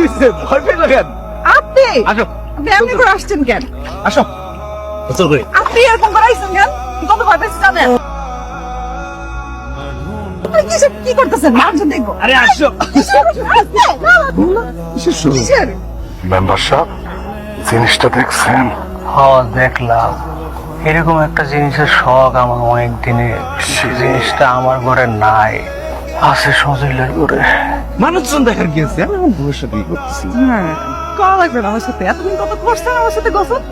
হয়েছে? ভয় কেন আপনি? আসো। আপনি এমনি করে আসছেন কেন? আসো। চল করে। আপনি এরকম কেন? কত ভয় পেয়েছি জানেন কি করতেছেন? মারজন দেখব। আরে আসো। কিসের কিসের জিনিসটা দেখছেন? হ্যাঁ দেখলাম। এরকম একটা জিনিসের শখ আমার অনেক দিনে সেই জিনিসটা আমার ঘরে নাই। আছে সজলের ঘরে। মানুষজন দেখার গিয়েছে আমি আমার বউয়ের সাথে করতেছি হ্যাঁ করা লাগবে না আমার সাথে। এতদিন কত করছেন আমার সাথে গোসল?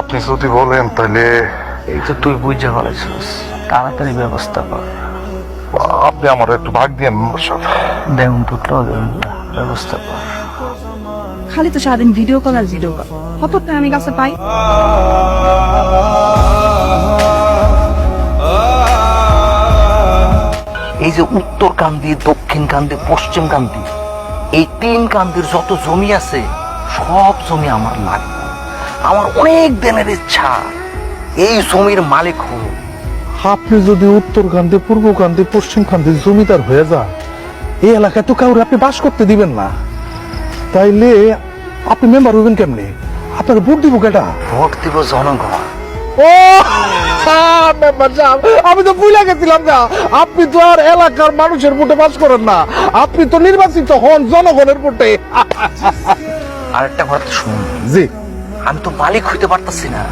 আপনি যদি বলেন তাহলে এই তো তুই বুঝতে পারছিস তাড়াতাড়ি ব্যবস্থা কর। আপনি আমার একটু ভাগ দিয়ে দেখুন দেখুন ব্যবস্থা কর। খালি তো সারাদিন ভিডিও কল আর ভিডিও কল কত টাকা আমি কাছে পাই? এই যে উত্তর কান্দি দক্ষিণ কান্দি পশ্চিম কান্দি এই তিন কান্দির যত জমি আছে সব জমি আমার লাগবে আমার অনেক দিনের ইচ্ছা এই জমির মালিক হব আপনি যদি উত্তর কান্দি পূর্ব কান্দি পশ্চিম কান্দি জমিদার হয়ে যান এই এলাকায় তো কাউরে আপনি বাস করতে দিবেন না। তাইলে আপনি মেম্বার হইবেন কেমনে? আপনার ভোট দিব কেটা ভোট দিব জনগণ। ও আমি তো ভুলে গেছিলাম না আপনি তো আর এলাকার মানুষের ভোটে করেন না। আপনি তো নির্বাচিত হন জনগণের ভোটে। আরেকটা কথা জি। আমি তো মালিক হইতে পারতাছি না।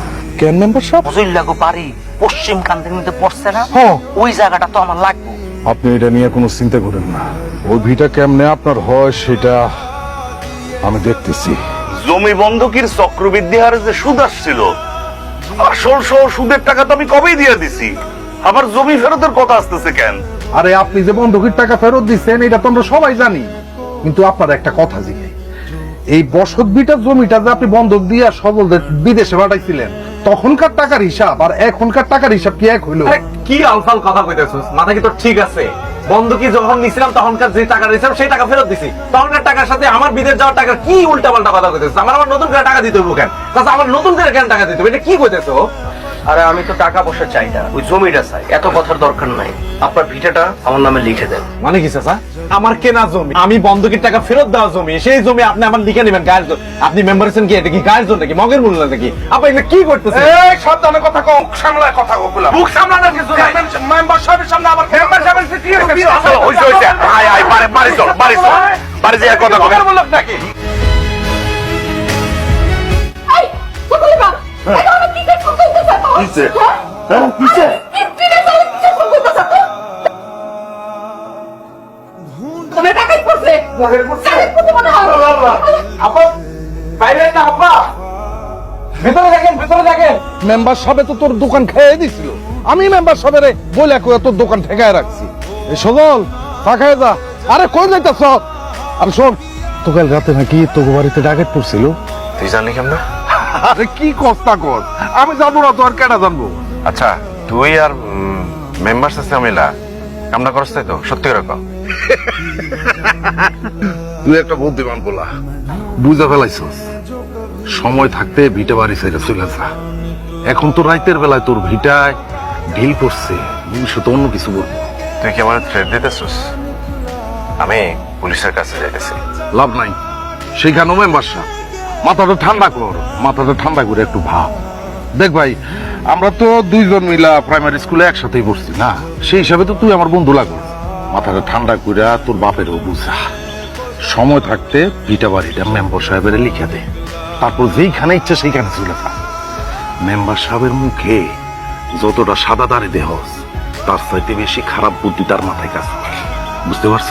কেন মেম্বার সাহেব? ফজইল্লাগো বাড়ি পশ্চিম কান্দির মধ্যে পড়ছে না? হ্যাঁ। ওই জায়গাটা তো আমার লাগবে। আপনি এটা নিয়ে কোনো চিন্তা করেন না। ওই ভিটা কেমনে আপনার হয় সেটা আমি দেখতেছি। জমি বন্ধকির চক্রবৃদ্ধি হারে যে সুদ আসছিল আসল সহ সুদের টাকা তো আমি কবেই দিয়ে দিছি? আবার জমি ফেরতের কথা আসতেছে কেন? আরে আপনি যে বন্ধকের টাকা ফেরত দিচ্ছেন এটা তো আমরা সবাই জানি। কিন্তু আপনার একটা কথা জিজ্ঞাই এই বসত বিটার জমিটা যে আপনি বন্ধক দিয়ে সবলদের বিদেশে পাঠাইছিলেন তখনকার টাকার হিসাব আর এখনকার টাকার হিসাব কি এক হইল? কি আলফাল কথা কইতেছিস? মাথা কি তোর ঠিক আছে? বন্ধকি যখন নিছিলাম, তখনকার যে টাকা দিয়েছিলাম সেই টাকা ফেরত দিছি। তখনকার টাকার সাথে আমার বিদেশ যাওয়ার টাকা কি উল্টা পাল্টা কথা কইতেছে? আমার আবার নতুন করে টাকা দিতে হইব কেন? তাছাড়া আমার নতুন করে কেন টাকা দিতে হবে এটা কি কইতেছো আরে আমি তো টাকা পয়সা চাই না ওই জমিটা চাই এত কথার দরকার নাই। আপনার ভিটাটা আমার নামে লিখে দেন। মানে কি চাচা? আমার কেনা জমি আমি বন্ধকির টাকা ফেরত দেওয়া জমি সেই জমি আপনি আমার লিখে নেবেন গায়ের জন্য। আপনি মেম্বার আছেন কি এটা কি গায়ের জন্য নাকি মগের মূল্য নাকি? আপনি এগুলো কি করতেছেন? এই সাবধানে কথা কম সামলায় কথা বললাম মুখ সামলানোর কিছু নাই। মেম্বার সাহেবের সামনে আমার মেম্বার সাহেবের কি হইছে হইছে আয় আয় বাড়ি বাড়ি চল বাড়ি চল। বাড়ি যেয়ে কথা কম মগের মূল্য নাকি? এই সকলে বা কিসে? হ্যাঁ, কিসে? মেম্বার সাহেব তো তোর দোকান খেয়ে দিছিল। আমি মেম্বার সাহেবের বলে কয়ে তোর দোকান ঠেকায় রাখছি। এই সজল তাকায় যা। আরে কই যাইতাছ? আরে শোন তো কাল রাতে নাকি তোর বাড়িতে ডাকাত পড়ছিল। তুই জানি কেমন? আরে কি কস্তা কর? আমি জানব না তো আর কেটা জানব? আচ্ছা তুই আর মেম্বার সিস্টেম মিলা কামনা করছ তাই তো সত্যি করে কও। তুই একটা বুদ্ধিমান বলা বুঝা ফেলাইছস। সময় থাকতে ভিটে বাড়ি ছেড়ে চলে যা। এখন তো রাইতের বেলায় তোর ভিটায় ঢিল পড়ছে। ভবিষ্যৎ অন্য কিছু বলব। তুই কি আমার থ্রেড দিতেছিস? আমি পুলিশের কাছে যাইতেছি। লাভ নাই। সেখানেও মেম্বার সাহেব মাথাটা ঠান্ডা কর মাথাটা ঠান্ডা করে একটু ভাব। দেখ ভাই, আমরা তো দুইজন মিলা প্রাইমারি স্কুলে একসাথেই পড়ছি না। সেই হিসাবে তো তুই আমার বন্ধু লাগো। মাথাটা ঠান্ডা করে তোর বাপেরও বুঝা। সময় থাকতে পিটা বাড়িটা মেম্বার সাহেবের লিখে দে। তারপর যেইখানে ইচ্ছা সেইখানে চলে যা। মেম্বার সাহেবের মুখে যতটা সাদা দাঁড়ে দেহ, তার চাইতে বেশি খারাপ বুদ্ধি তার মাথায় কাজ বুঝতে পারছ?